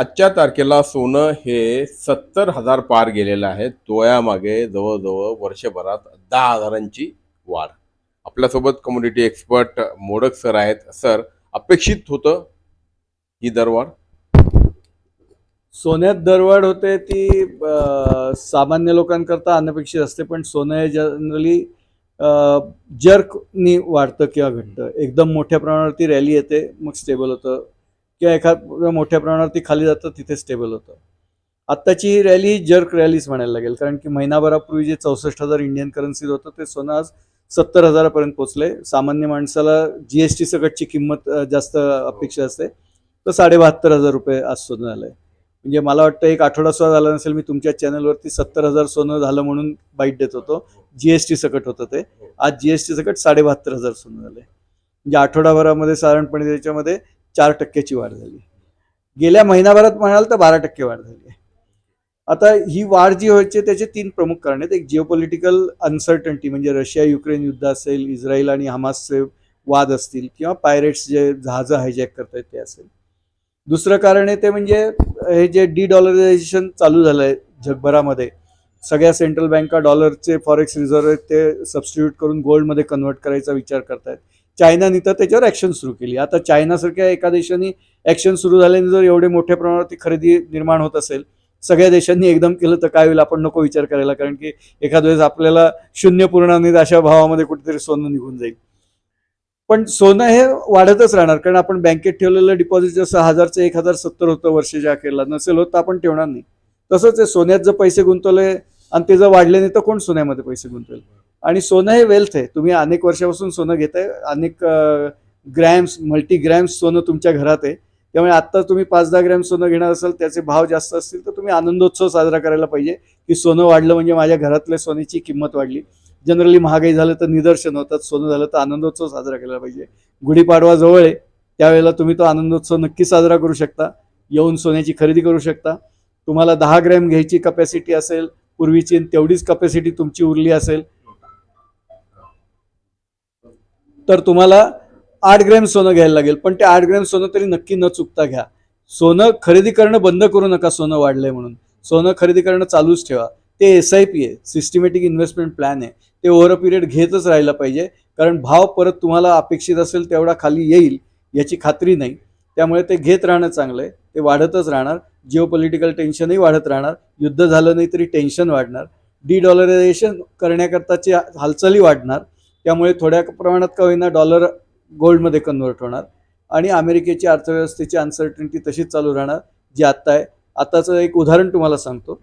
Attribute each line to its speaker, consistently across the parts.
Speaker 1: आजच्या तारखेला सोनं हे सत्तर हजार पार गेलेलं आहे. तोयामागे जवळजवळ वर्षभरात दहा हजारांची वाढ. आपल्यासोबत कम्युनिटी एक्सपर्ट मोडक सर आहेत. सर अपेक्षित होतं ही दरवाढ?
Speaker 2: सोन्यात दरवाढ होते ती सामान्य लोकांकरता अनपेक्षित असते पण सोनं हे जनरली जर्कनी वाढतं किंवा घटतं. एकदम मोठ्या प्रमाणावरती रॅली येते मग स्टेबल होतं. किंवा एखाद्या मोठ्या प्रमाणावरती खाली जातं तिथे स्टेबल होतं. आत्ताची रॅली जर्क रॅलीच म्हणायला लागेल कारण की महिनाभरापूर्वी जे चौसष्ट हजार इंडियन करन्सीज होतं ते सोनं आज सत्तर हजारापर्यंत पोचले सामान्य माणसाला जी एस टी सकटची किंमत जास्त अपेक्षा असते. तर साडेबहात्तर हजार रुपये आज सोनं झालं आहे म्हणजे मला वाटतं एक आठवडा सुद्धा झाला नसेल मी तुमच्या चॅनलवरती सत्तर हजार सोनं झालं म्हणून बाईट देत होतो. जीएसटी सकट होतं ते. आज जीएसटी सकट साडेबहात्तर हजार सोनं झालंय. म्हणजे आठवडाभरामध्ये साधारणपणे त्याच्यामध्ये चार टक्क्याची वाढ झाली. गेल्या महिनाभरात म्हणाल तर बारा टक्के वाढ झाली आहे. आता ही वाढ जी व्हायची त्याचे तीन प्रमुख कारण आहेत. एक जिओपॉलिटिकल अनसर्टन्टी म्हणजे रशिया युक्रेन युद्ध असेल इस्रायल आणि हमासचे वाद असतील किंवा पायरेट्स जे जहाजं हायजॅक करतायत ते असेल. दुसरं कारण आहे ते म्हणजे हे जे डी डॉलरायझेशन चालू झालं आहे जगभरामध्ये सगळ्या सेंट्रल बँका डॉलरचे फॉरेक्स रिझर्व्ह आहेत ते सबस्टिट्यूट करून गोल्डमध्ये कन्वर्ट करायचा विचार करतायत. चायनाने तर त्याच्यावर ॲक्शन सुरू केली. आता चायनासारख्या एका देशाने ॲक्शन सुरू झाल्याने जर एवढे मोठ्या प्रमाणावरती खरेदी निर्माण होत असेल सगळ्या देशांनी एकदम केलं तर काय होईल? आपण नको विचार करायला कारण की एखाद वेळेस आपल्याला शून्य पूर्णांनी अशा भावामध्ये कुठेतरी सोनं निघून जाईल. पण सोनं हे वाढतच राहणार कारण आपण बँकेत ठेवलेलं डिपॉझिट जसं हजारचं एक हजार सत्तर होतं वर्षाच्या अखेरला नसेल होत तर आपण ठेवणार नाही. तसंच सोन्यात जर पैसे गुंतवले आणि ते जर वाढले नाही तर कोण सोन्यामध्ये पैसे गुंतवेल? आणि सोनं हे वेल्थ आहे. तुम्ही अनेक वर्षापासून सोनं घेताय. अनेक ग्रॅम्स मल्टी ग्रॅम्स सोनं तुमच्या घरात आहे. त्यामुळे आत्ता तुम्ही पाच दहा ग्रॅम सोनं घेणार असाल त्याचे भाव जास्त असतील तर तुम्ही आनंदोत्सव साजरा करायला पाहिजे की सोनं वाढलं म्हणजे माझ्या घरातल्या सोन्याची किंमत वाढली. जनरली महागाई झालं तर निदर्शन होतात सोनं झालं तर आनंदोत्सव साजरा केला पाहिजे. गुढीपाडवा जवळ आहे त्यावेळेला तुम्ही तो आनंदोत्सव नक्की साजरा करू शकता. येऊन सोन्याची खरेदी करू शकता. तुम्हाला दहा ग्रॅम घ्यायची कपॅसिटी असेल पूर्वीची तेवढीच कपॅसिटी तुमची उरली असेल तर तुम्हाला आठ ग्रॅम सोनं घ्यायला लागेल. पण ते आठ ग्रॅम सोनं तरी नक्की न चुकता घ्या. सोनं खरेदी करणं बंद करू नका सोनं वाढलंय म्हणून. सोनं खरेदी करणं चालूच ठेवा. ते एस आय पी आहे. सिस्टमॅटिक इन्व्हेस्टमेंट प्लॅन आहे. ते ओव्हर अ पिरियड घेतच राहिलं पाहिजे. कारण भाव परत तुम्हाला अपेक्षित असेल तेवढा खाली येईल याची खात्री नाही. त्यामुळे ते घेत राहणं चांगलं आहे ते वाढतच राहणार. जिओपॉलिटिकल टेन्शनही वाढत राहणार. युद्ध झालं नाही तरी टेन्शन वाढणार. डी डॉलरायझेशन करण्याकरताची हालचाली वाढणार. त्यामुळे थोड्या प्रमाणात का होईना डॉलर गोल्डमध्ये कन्वर्ट होणार. आणि अमेरिकेची अर्थव्यवस्थेची अनसर्टनिटी तशीच चालू राहणार जी आत्ता आहे. आत्ताचं एक उदाहरण तुम्हाला सांगतो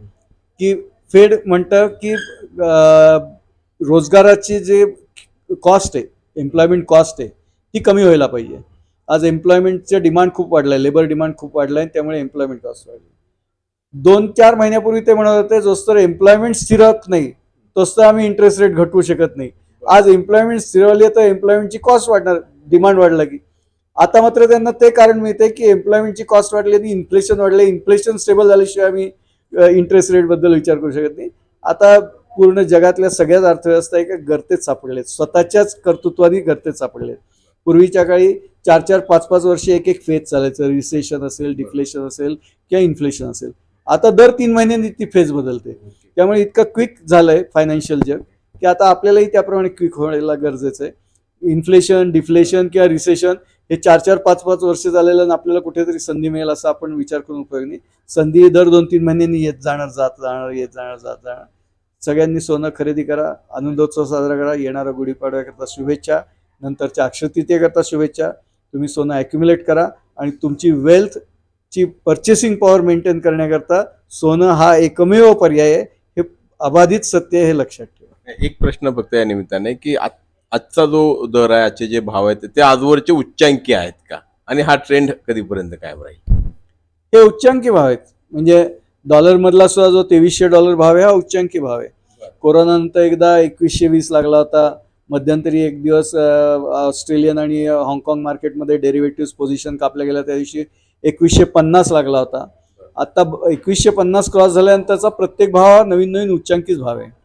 Speaker 2: की फेड म्हणतं की रोजगाराची जे कॉस्ट आहे एम्प्लॉयमेंट कॉस्ट आहे ती कमी व्हायला पाहिजे. आज एम्प्लॉयमेंटचं डिमांड खूप वाढलं आहे लेबर डिमांड खूप वाढलं आहे त्यामुळे एम्प्लॉयमेंट कॉस्ट वाढली दोन चार महिन्यापूर्वी ते म्हणत होते जोस्तर एम्प्लॉयमेंट स्थिरत नाही तोस्तर तर आम्ही इंटरेस्ट रेट घटवू शकत नाही. आज एम्प्लॉयमेंट स्थिरवली तर एम्प्लॉयमेंटची कॉस्ट वाढणार डिमांड वाढला की. आता मात्र त्यांना ते कारण मिळते की एम्प्लॉयमेंटची कॉस्ट वाढली आणि इन्फ्लेशन वाढले इन्फ्लेशन स्टेबल झाल्याशिवाय आम्ही इंटरेस्ट रेटबद्दल विचार करू शकत नाही. आता पूर्ण जगातल्या सगळ्याच अर्थव्यवस्था एका गर्तेत सापडलेत स्वतःच्याच कर्तृत्वाने गर्तेत सापडलेत पूर्वीच्या काळी चार चार पाच पाच वर्षे एक एक फेज चालायचं. रिसेशन असेल डिफ्लेशन असेल किंवा इन्फ्लेशन असेल. आता दर तीन महिन्यांनी ती फेज बदलते. त्यामुळे इतकं क्विक झालंय फायनान्शियल जग. की आता आपल्यालाही त्याप्रमाणे क्विक व्हायला गरजेचं आहे. इन्फ्लेशन डिफ्लेशन किंवा रिसेशन हे चार चार पाच पाच वर्ष झालेलं आणि आपल्याला कुठेतरी संधी मिळेल असा आपण विचार करून उपयोग नाही. संधी दर दोन तीन महिन्यांनी येत जाणार जात जाणार येत जाणार जात जाणार. सगळ्यांनी सोनं खरेदी करा आनंदोत्सव साजरा करा येणारा गुढीपाडव्याकरता शुभेच्छा नंतरच्या अक्षतृतीयेकरता शुभेच्छा. तुम्ही सोनं ॲक्युम्युलेट करा आणि तुमची वेल्थची पर्चेसिंग पॉवर मेंटेन करण्याकरता सोनं हा एकमेव पर्याय आहे. हे अबाधित सत्य आहे, हे लक्षात
Speaker 1: एक प्रश्न फक्त या निमित्ताने की आजचा जो दर आहे आजचे जे भाव आहेत ते आजवरचे उच्चांकी आहेत का? आणि हा ट्रेंड कधीपर्यंत कायम राहील?
Speaker 2: हे उच्चांकी भाव आहेत. म्हणजे डॉलर मधला सुद्धा जो तेवीसशे डॉलर भाव आहे हा उच्चांकी भाव आहे. कोरोनानंतर एकदा एकवीसशे वीस लागला होता. मध्यंतरी एक दिवस अं, ऑस्ट्रेलियन आणि हाँगकाँग मार्केटमध्ये डेरिव्हेटिव्ह पोझिशन कापल्या गेल्या त्या दिवशी एकवीसशे पन्नास लागला होता. आता ब- एकवीसशे पन्नास क्रॉस झाल्यानंतरचा प्रत्येक भाव हा नवीन नवीन उच्चांकीच भाव आहे.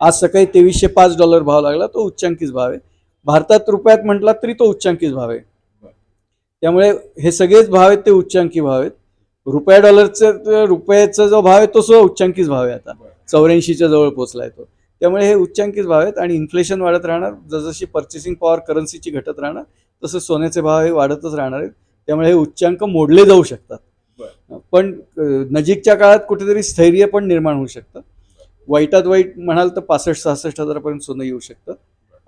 Speaker 2: आज सकाळी तेवीसशे पाच डॉलर भाव लागला तो उच्चांकीच भाव आहे. भारतात रुपयात म्हटला तरी तो उच्चांकीच भाव आहे. त्यामुळे हे सगळेच भाव आहेत ते उच्चांकी भाव आहेत. रुपया डॉलरचा रुपयाचा जो भाव आहे तो सुद्धा उच्चांकीच भाव आहे आता. चौऱ्याऐंशीच्या जवळ पोहोचलाय तो. त्यामुळे हे उच्चांकीच भाव आहेत आणि इन्फ्लेशन वाढत राहणार जसजशी पर्चेसिंग पॉवर करन्सीची घटत राहणार तसं सोन्याचे भाव हे वाढतच राहणार आहेत. त्यामुळे हे उच्चांक मोडले जाऊ शकतात. पण नजीकच्या काळात कुठेतरी स्थैर्य पण निर्माण होऊ शकतं. वाईटात वाईट म्हणाल तर पासष्ट सहासष्ट हजारापर्यंत सोनं येऊ शकतं.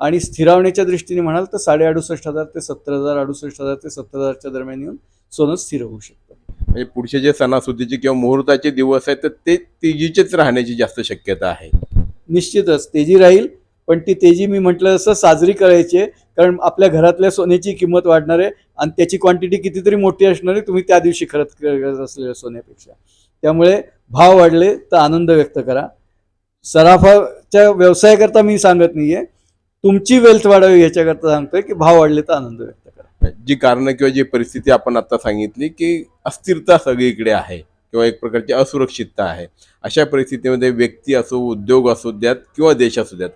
Speaker 2: आणि स्थिरावण्याच्या दृष्टीने म्हणाल तर साडे अडुसष्ट हजार ते सत्तर हजार अडुसष्ट हजार ते सत्तर हजारच्या दरम्यान येऊन सोनं स्थिर होऊ शकतं.
Speaker 1: म्हणजे पुढचे जे सणासुदीचे किंवा मुहूर्ताचे दिवस आहेत तर ते तेजीचेच राहण्याची जास्त शक्यता आहे.
Speaker 2: निश्चितच तेजी राहील पण ती तेजी मी म्हटलं तसं साजरी करायची आहे कारण आपल्या घरातल्या सोन्याची किंमत वाढणार आहे आणि त्याची क्वांटिटी कितीतरी मोठी असणार आहे तुम्ही त्या दिवशी खरंच करत असलेल्या सोन्यापेक्षा. त्यामुळे भाव वाढले तर आनंद व्यक्त करा. सराफाच्या व्यवसायाकरता मी सांगत नाहीये. तुमची वेल्थ वाढावी याच्याकरता सांगतोय की भाव वाढले तर आनंद व्यक्त करा.
Speaker 1: जी कारणं किंवा जी परिस्थिती आपण आता सांगितली की अस्थिरता सगळीकडे आहे किंवा एक प्रकारची असुरक्षितता आहे. अशा परिस्थितीमध्ये व्यक्ती असो उद्योग असू द्यात किंवा देश असू द्यात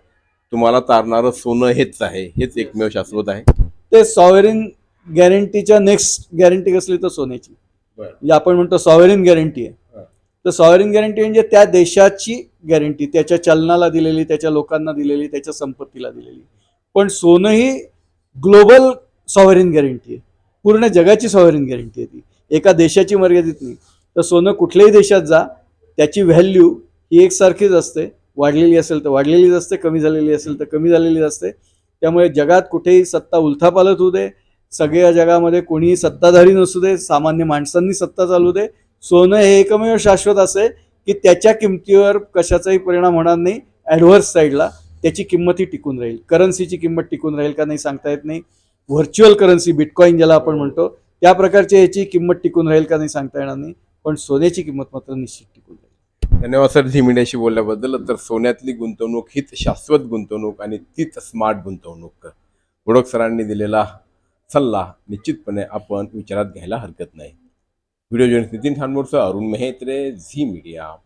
Speaker 1: तुम्हाला तारणारं सोनं हेच आहे हेच एकमेव शाश्वत आहे.
Speaker 2: ते सॉव्हरिन गॅरंटीच्या नेक्स्ट गॅरंटी कसली तर सोन्याची. म्हणजे आपण म्हणतो सॉव्हरिन गॅरंटी आहे. तर सॉव्हरिन गॅरंटी म्हणजे त्या देशाची गॅरंटी त्याच्या चलनाला दिलेली त्याच्या लोकांना दिलेली त्याच्या संपत्तीला दिलेली. पण सोनं ही ग्लोबल सॉव्हरिन गॅरंटी आहे. पूर्ण जगाची सॉव्हरिन गॅरंटी आहे ती. एका देशाची मर्यादित नाही. तर सोनं कुठल्याही देशात जा त्याची व्हॅल्यू ही एकसारखीच असते. वाढलेली असेल तर वाढलेलीच असते कमी झालेली असेल तर कमी झालेली असते. त्यामुळे जगात कुठेही सत्ता उलथापालत होऊ दे. सगळ्या जगामध्ये कोणीही सत्ताधारी नसू दे. सामान्य माणसांनी सत्ता चालू दे. सोनं हे एकमेव शाश्वत असे की त्याच्या किमतीवर कशाचाही परिणाम होणार नाही. ॲडव्हर्स साईडला त्याची किंमतही टिकून राहील. करन्सीची किंमत टिकून राहील का नाही सांगता येत नाही. व्हर्च्युअल करन्सी बिटकॉईन ज्याला आपण म्हणतो त्या प्रकारची याची किंमत टिकून राहील का नाही सांगता येणार नाही. पण सोन्याची किंमत मात्र निश्चित टिकून राहील.
Speaker 1: धन्यवाद सर झी मीडियाशी बोलल्याबद्दल. तर सोन्यातली गुंतवणूक हीच शाश्वत गुंतवणूक आणि तीच स्मार्ट गुंतवणूक. बुडक सरांनी दिलेला सल्ला निश्चितपणे आपण विचारात घ्यायला हरकत नाही. વિડીયો જોઈને નિતિન ખાનમોડ અરુણ મહેત્રે ઝી મીડિયા